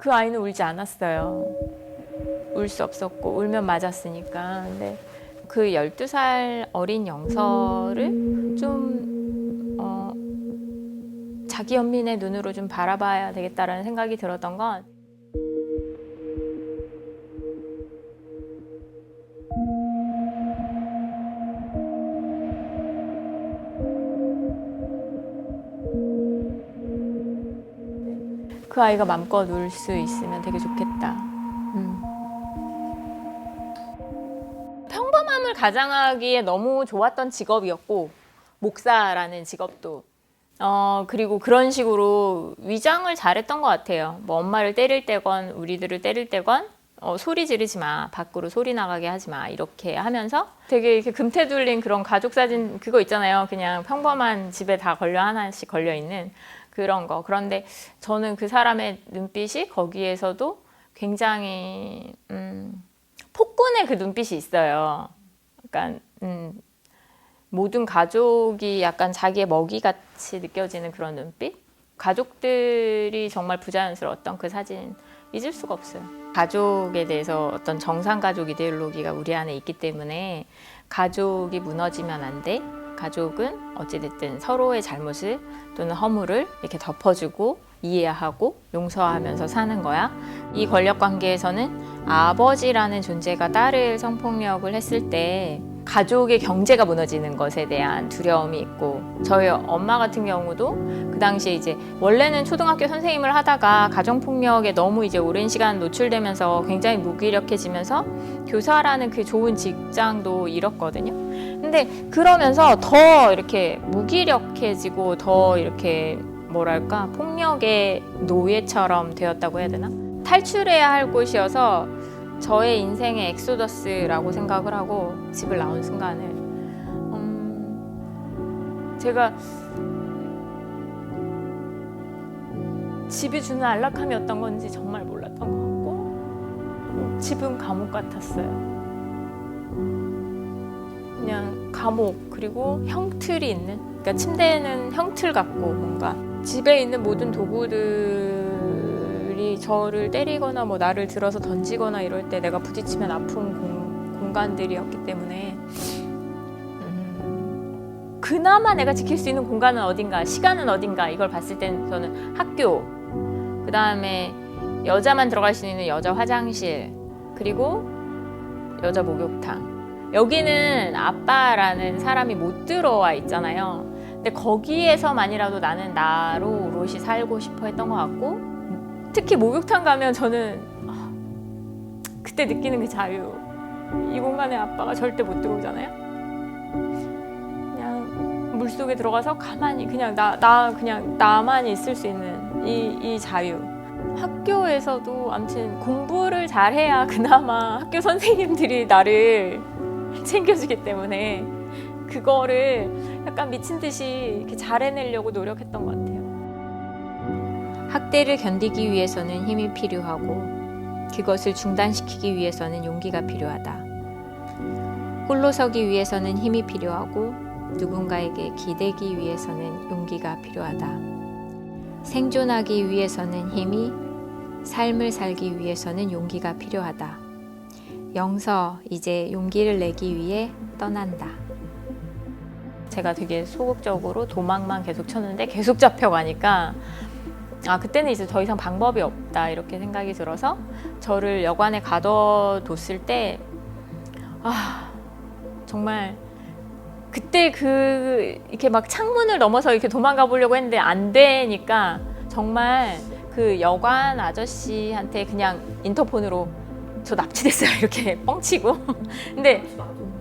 그 아이는 울지 않았어요. 울 수 없었고 울면 맞았으니까. 근데 그 12살 어린 영서를 좀 어, 자기 연민의 눈으로 좀 바라봐야 되겠다라는 생각이 들었던 건 그 아이가 맘껏 울수 있으면 되게 좋겠다. 음. 평범함을 가장하기에 너무 좋았던 직업이었고 목사라는 직업도 어 그리고 그런 식으로 위장을 잘했던 것 같아요. 뭐 엄마를 때릴 때건 우리들을 때릴 때건 어, 소리 지르지 마 밖으로 소리 나가게 하지 마 이렇게 하면서 되게 이렇게 금태 둘린 그런 가족 사진 그거 있잖아요. 그냥 평범한 집에 다 걸려 하나씩 걸려 있는 그런 거. 그런데 저는 그 사람의 눈빛이 거기에서도 굉장히 음, 폭군의 그 눈빛이 있어요. 약간 음, 모든 가족이 약간 자기의 먹이 같이 느껴지는 그런 눈빛. 가족들이 정말 부자연스러웠던 그 사진 잊을 수가 없어요. 가족에 대해서 어떤 정상 가족 이데올로기가 우리 안에 있기 때문에 가족이 무너지면 안 돼. 가족은 어찌됐든 서로의 잘못을 또는 허물을 이렇게 덮어주고 이해하고 용서하면서 사는 거야. 이 권력 관계에서는 아버지라는 존재가 딸을 성폭력을 했을 때 가족의 경제가 무너지는 것에 대한 두려움이 있고 저희 엄마 같은 경우도 그 당시에 이제 원래는 초등학교 선생님을 하다가 가정폭력에 너무 이제 오랜 시간 노출되면서 굉장히 무기력해지면서 교사라는 그 좋은 직장도 잃었거든요. 근데 그러면서 더 이렇게 무기력해지고 더 이렇게 뭐랄까 폭력의 노예처럼 되었다고 해야 되나? 탈출해야 할 곳이어서 저의 인생의 엑소더스라고 생각을 하고 집을 나온 순간을 음, 제가 집이 주는 안락함이 어떤 건지 정말 몰랐던 것 같고 집은 감옥 같았어요. 그냥 감옥 그리고 형틀이 있는 그러니까 침대는 형틀 같고 뭔가 집에 있는 모든 도구들 이 저를 때리거나 뭐 나를 들어서 던지거나 이럴 때 내가 부딪히면 아픈 공, 공간들이었기 때문에 음, 그나마 내가 지킬 수 있는 공간은 어딘가 시간은 어딘가 이걸 봤을 때는 저는 학교 그 다음에 여자만 들어갈 수 있는 여자 화장실 그리고 여자 목욕탕 여기는 아빠라는 사람이 못 들어와 있잖아요. 근데 거기에서만이라도 나는 나로 오롯이 살고 싶어 했던 것 같고 특히 목욕탕 가면 저는 아, 그때 느끼는 그 자유 이 공간에 아빠가 절대 못 들어오잖아요. 그냥 물 속에 들어가서 가만히 그냥 나, 나 그냥 나만 있을 수 있는 이, 이 자유. 학교에서도 아무튼 공부를 잘해야 그나마 학교 선생님들이 나를 챙겨주기 때문에 그거를 약간 미친 듯이 이렇게 잘 해내려고 노력했던 것 같아요. 학대를 견디기 위해서는 힘이 필요하고 그것을 중단시키기 위해서는 용기가 필요하다. 홀로 서기 위해서는 힘이 필요하고 누군가에게 기대기 위해서는 용기가 필요하다. 생존하기 위해서는 힘이, 삶을 살기 위해서는 용기가 필요하다. 영서, 이제 용기를 내기 위해 떠난다. 제가 되게 소극적으로 도망만 계속 쳤는데 계속 잡혀가니까 아 그때는 이제 더 이상 방법이 없다 이렇게 생각이 들어서 저를 여관에 가둬뒀을 때 아 정말 그때 그 이렇게 막 창문을 넘어서 이렇게 도망가 보려고 했는데 안 되니까 정말 그 여관 아저씨한테 그냥 인터폰으로 저 납치됐어요. 이렇게 뻥치고. 근데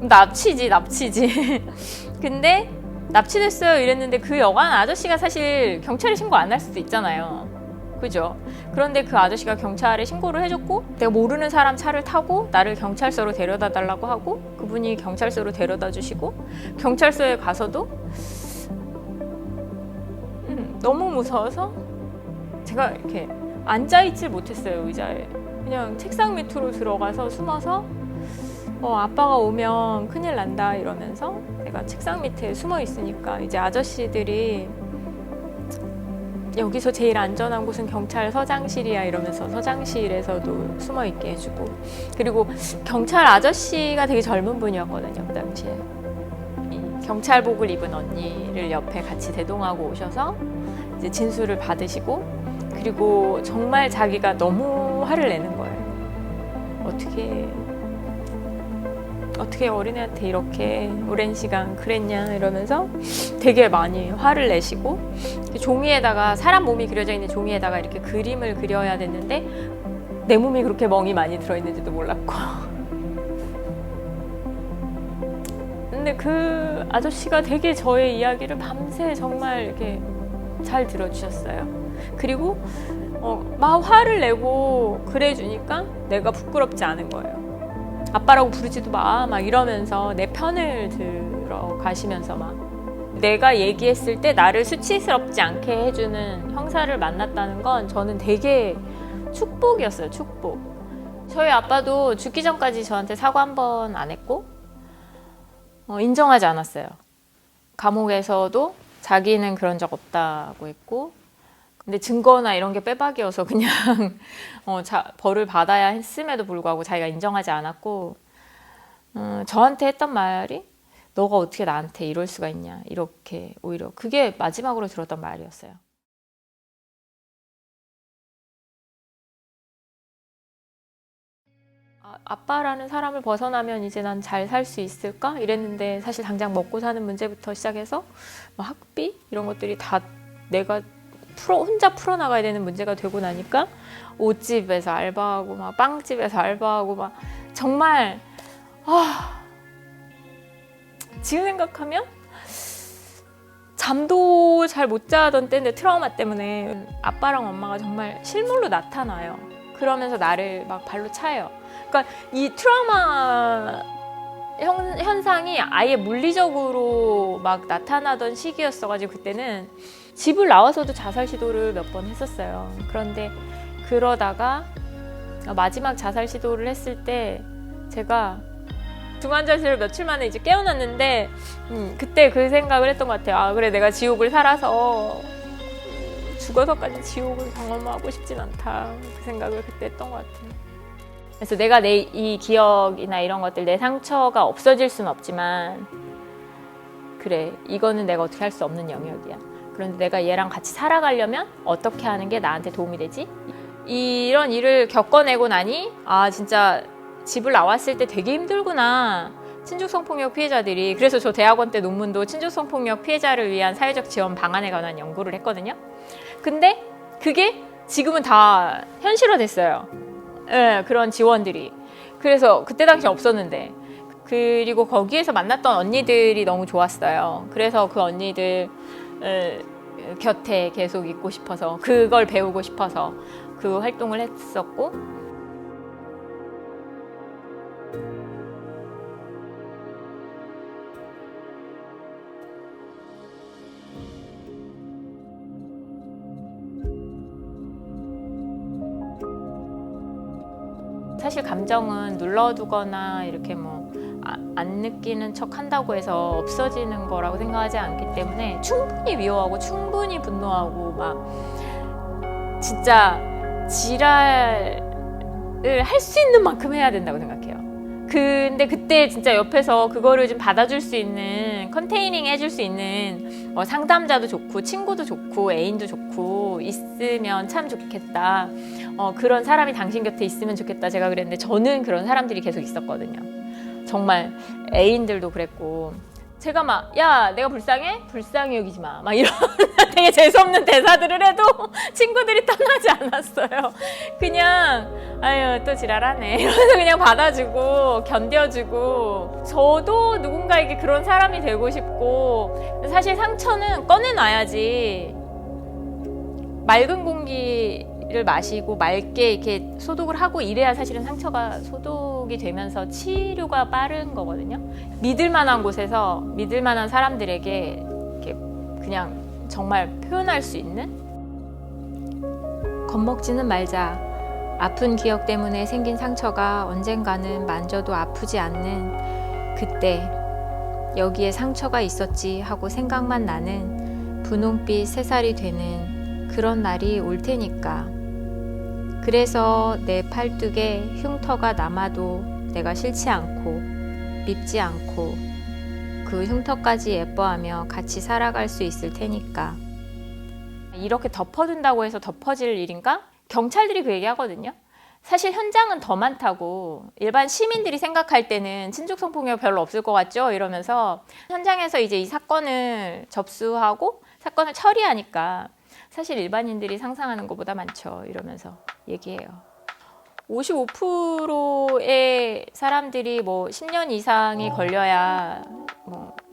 납치지 납치지. 근데 납치됐어요 이랬는데 그 여관 아저씨가 사실 경찰에 신고 안 할 수도 있잖아요. 그죠? 그런데 그 아저씨가 경찰에 신고를 해줬고 내가 모르는 사람 차를 타고 나를 경찰서로 데려다 달라고 하고 그분이 경찰서로 데려다 주시고 경찰서에 가서도 음, 너무 무서워서 제가 이렇게 앉아있질 못했어요 의자에. 그냥 책상 밑으로 들어가서 숨어서 어, 아빠가 오면 큰일 난다 이러면서 내가 책상 밑에 숨어 있으니까 이제 아저씨들이 여기서 제일 안전한 곳은 경찰 서장실이야. 이러면서 서장실에서도 숨어 있게 해주고. 그리고 경찰 아저씨가 되게 젊은 분이었거든요 그 당시에. 이 경찰복을 입은 언니를 옆에 같이 대동하고 오셔서 이제 진술을 받으시고 그리고 정말 자기가 너무 화를 내는 거예요 어떻게 어떻게 어린애한테 이렇게 오랜 시간 그랬냐 이러면서 되게 많이 화를 내시고 종이에다가 사람 몸이 그려져 있는 종이에다가 이렇게 그림을 그려야 됐는데 내 몸이 그렇게 멍이 많이 들어있는지도 몰랐고. 근데 그 아저씨가 되게 저의 이야기를 밤새 정말 이렇게 잘 들어주셨어요. 그리고 어, 막 화를 내고 그래주니까 내가 부끄럽지 않은 거예요 아빠라고 부르지도 마, 막 이러면서 내 편을 들어 가시면서 막 내가 얘기했을 때 나를 수치스럽지 않게 해주는 형사를 만났다는 건 저는 되게 축복이었어요, 축복. 저희 아빠도 죽기 전까지 저한테 사과 한 번 안 했고, 어, 인정하지 않았어요. 감옥에서도 자기는 그런 적 없다고 했고, 근데 증거나 이런 게 빼박이어서 그냥 어, 자, 벌을 받아야 했음에도 불구하고 자기가 인정하지 않았고 어, 저한테 했던 말이 너가 어떻게 나한테 이럴 수가 있냐 이렇게 오히려 그게 마지막으로 들었던 말이었어요. 아, 아빠라는 사람을 벗어나면 이제 난 잘 살 수 있을까 이랬는데 사실 당장 먹고 사는 문제부터 시작해서 뭐 학비 이런 것들이 다 내가 풀어 혼자 풀어 나가야 되는 문제가 되고 나니까 옷집에서 알바하고 막 빵집에서 알바하고 막 정말 아 지금 생각하면 잠도 잘 못 자던 때인데 트라우마 때문에 아빠랑 엄마가 정말 실물로 나타나요. 그러면서 나를 막 발로 차요. 그러니까 이 트라우마 현, 현 상이 아예 물리적으로 막 나타나던 시기였어가지고 그때는 집을 나와서도 자살 시도를 몇 번 했었어요. 그런데 그러다가 마지막 자살 시도를 했을 때 제가 중환자실을 며칠 만에 이제 깨어났는데 음, 그때 그 생각을 했던 것 같아요. 아 그래 내가 지옥을 살아서 죽어서까지 지옥을 경험하고 싶진 않다. 그 생각을 그때 했던 것 같아요. 그래서 내가 내 이 기억이나 이런 것들 내 상처가 없어질 수는 없지만 그래 이거는 내가 어떻게 할 수 없는 영역이야. 그런데 내가 얘랑 같이 살아가려면 어떻게 하는 게 나한테 도움이 되지? 이런 일을 겪어내고 나니 아 진짜 집을 나왔을 때 되게 힘들구나. 친족 성폭력 피해자들이 그래서 저 대학원 때 논문도 친족 성폭력 피해자를 위한 사회적 지원 방안에 관한 연구를 했거든요. 근데 그게 지금은 다 현실화 됐어요. 예, 그런 지원들이. 그래서 그때 당시 없었는데. 그리고 거기에서 만났던 언니들이 너무 좋았어요. 그래서 그 언니들 을 곁에 계속 있고 싶어서 그걸 배우고 싶어서 그 활동을 했었고 감정은 눌러두거나 이렇게 뭐 안 느끼는 척 한다고 해서 없어지는 거라고 생각하지 않기 때문에 충분히 미워하고 충분히 분노하고 막 진짜 지랄을 할 수 있는 만큼 해야 된다고 생각해요. 근데 그때 진짜 옆에서 그거를 좀 받아줄 수 있는 컨테이닝 해줄 수 있는 어, 상담자도 좋고 친구도 좋고 애인도 좋고 있으면 참 좋겠다. 어, 그런 사람이 당신 곁에 있으면 좋겠다. 제가 그랬는데 저는 그런 사람들이 계속 있었거든요. 정말 애인들도 그랬고 제가 막 야 내가 불쌍해? 불쌍히 여기지 마. 막 이런 되게 재수없는 대사들을 해도 친구들이 떠나지 않았어요. 그냥 아유 또 지랄하네 이러면서 그냥 받아주고 견뎌주고 저도 누군가에게 그런 사람이 되고 싶고 사실 상처는 꺼내놔야지 맑은 공기 를 마시고 맑게 이렇게 소독을 하고 이래야 사실은 상처가 소독이 되면서 치료가 빠른 거거든요. 믿을 만한 곳에서 믿을 만한 사람들에게 이렇게 그냥 정말 표현할 수 있는 겁먹지는 말자. 아픈 기억 때문에 생긴 상처가 언젠가는 만져도 아프지 않는 그때 여기에 상처가 있었지 하고 생각만 나는 분홍빛 새살이 되는 그런 날이 올 테니까. 그래서 내 팔뚝에 흉터가 남아도 내가 싫지 않고 밉지 않고 그 흉터까지 예뻐하며 같이 살아갈 수 있을 테니까. 이렇게 덮어둔다고 해서 덮어질 일인가? 경찰들이 그 얘기 하거든요. 사실 현장은 더 많다고 일반 시민들이 생각할 때는 친족 성폭력 별로 없을 것 같죠 이러면서 현장에서 이제 이 사건을 접수하고 사건을 처리하니까 사실 일반인들이 상상하는 것보다 많죠 이러면서 얘기해요. 55%의 사람들이 뭐 10년 이상이 걸려야 뭐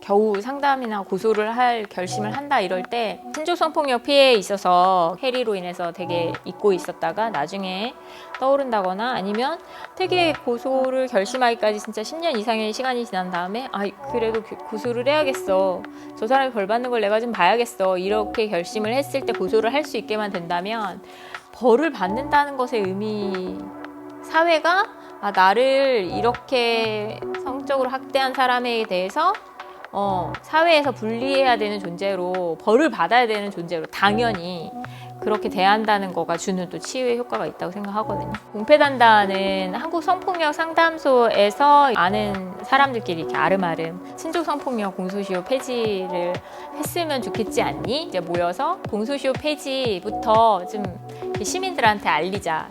겨우 상담이나 고소를 할 결심을 한다 이럴 때 친족 성폭력 피해에 있어서 해리로 인해서 되게 잊고 있었다가 나중에 떠오른다거나 아니면 되게 고소를 결심하기까지 진짜 10년 이상의 시간이 지난 다음에 아 그래도 그- 고소를 해야겠어. 저 사람이 벌 받는 걸 내가 좀 봐야겠어. 이렇게 결심을 했을 때 고소를 할 수 있게만 된다면 벌을 받는다는 것의 의미 사회가 아, 나를 이렇게 성적으로 학대한 사람에 대해서 어, 사회에서 분리해야 되는 존재로 벌을 받아야 되는 존재로 당연히 그렇게 대한다는 거가 주는 또 치유의 효과가 있다고 생각하거든요. 공패단단은 한국 성폭력 상담소에서 아는 사람들끼리 이렇게 아름아름 친족 성폭력 공소시효 폐지를 했으면 좋겠지 않니? 이제 모여서 공소시효 폐지부터 좀 시민들한테 알리자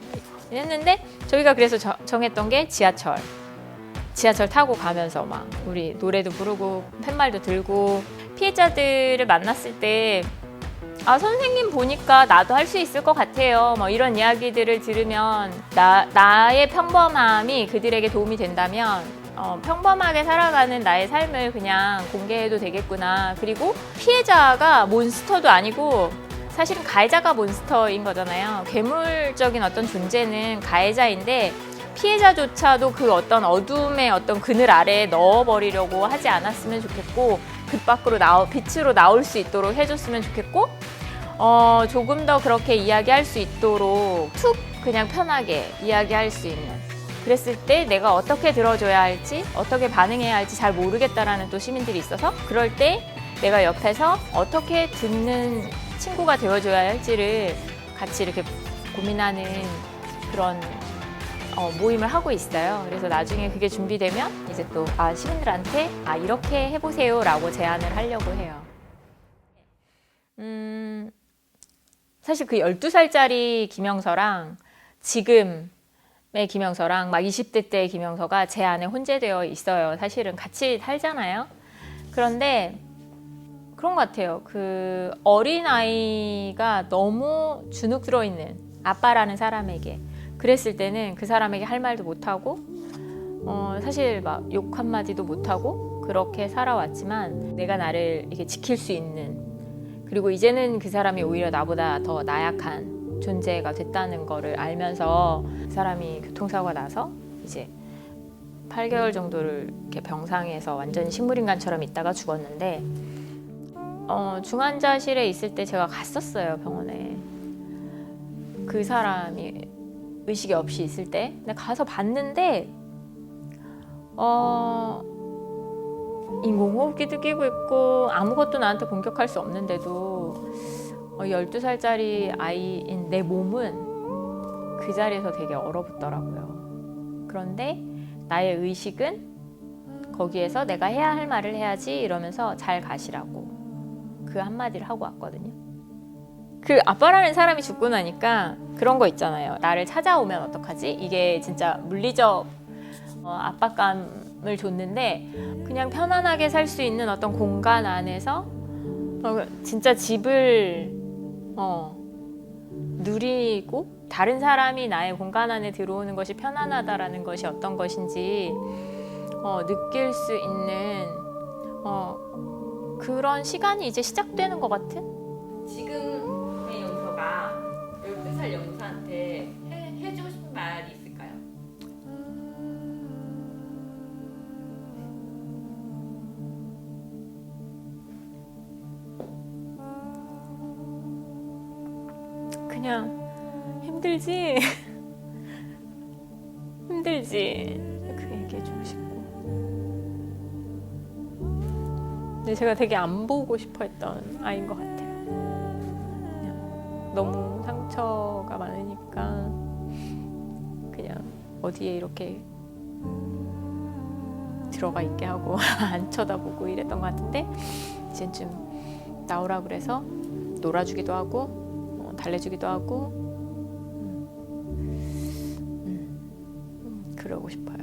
했는데 저희가 그래서 저- 정했던 게 지하철. 지하철 타고 가면서 막 우리 노래도 부르고 팻말도 들고 피해자들을 만났을 때 아, 선생님 보니까 나도 할 수 있을 것 같아요. 뭐 이런 이야기들을 들으면 나, 나의 평범함이 그들에게 도움이 된다면 어, 평범하게 살아가는 나의 삶을 그냥 공개해도 되겠구나. 그리고 피해자가 몬스터도 아니고 사실은 가해자가 몬스터인 거잖아요. 괴물적인 어떤 존재는 가해자인데 피해자조차도 그 어떤 어둠의 어떤 그늘 아래에 넣어버리려고 하지 않았으면 좋겠고 그 밖으로 나오 빛으로 나올 수 있도록 해줬으면 좋겠고 어 조금 더 그렇게 이야기할 수 있도록 툭 그냥 편하게 이야기할 수 있는. 그랬을 때 내가 어떻게 들어줘야 할지 어떻게 반응해야 할지 잘 모르겠다라는 또 시민들이 있어서 그럴 때 내가 옆에서 어떻게 듣는 친구가 되어줘야 할지를 같이 이렇게 고민하는 그런 어, 모임을 하고 있어요. 그래서 나중에 그게 준비되면 이제 또 아, 시민들한테 아, 이렇게 해보세요 라고 제안을 하려고 해요. 음, 사실 그 12살짜리 김영서랑 지금의 김영서랑 막 20대 때의 김영서가 제 안에 혼재되어 있어요. 사실은 같이 살잖아요. 그런데 그런 것 같아요. 그 어린아이가 너무 주눅 들어있는 아빠라는 사람에게 그랬을 때는 그 사람에게 할 말도 못하고 어, 사실 막 욕 한마디도 못하고 그렇게 살아왔지만 내가 나를 이렇게 지킬 수 있는 그리고 이제는 그 사람이 오히려 나보다 더 나약한 존재가 됐다는 거를 알면서 그 사람이 교통사고가 나서 이제 8개월 정도를 이렇게 병상에서 완전히 식물인간처럼 있다가 죽었는데 어, 중환자실에 있을 때 제가 갔었어요 병원에. 그 사람이 의식이 없이 있을 때 가서 봤는데 어 인공호흡기도 끼고 있고 아무것도 나한테 공격할 수 없는데도 어, 12살짜리 아이인 내 몸은 그 자리에서 되게 얼어붙더라고요. 그런데 나의 의식은 거기에서 내가 해야 할 말을 해야지 이러면서 잘 가시라고 그 한마디를 하고 왔거든요. 그 아빠라는 사람이 죽고 나니까 그런 거 있잖아요. 나를 찾아오면 어떡하지? 이게 진짜 물리적 어, 압박감을 줬는데 그냥 편안하게 살 수 있는 어떤 공간 안에서 어, 진짜 집을 어, 누리고 다른 사람이 나의 공간 안에 들어오는 것이 편안하다라는 것이 어떤 것인지 어, 느낄 수 있는 어, 그런 시간이 이제 시작되는 것 같은? 영서가 12살 영서한테 해, 해주고 싶은 말이 있을까요? 그냥 힘들지? 힘들지? 그 얘기해주고 싶고 근데 제가 되게 안 보고 싶어 했던 아이인 것 같아요 너무 어디에 이렇게 들어가 있게 하고 안 쳐다보고 이랬던 것 같은데 이젠 좀 나오라 그래서 놀아주기도 하고 어, 달래주기도 하고 음, 음, 음, 그러고 싶어요.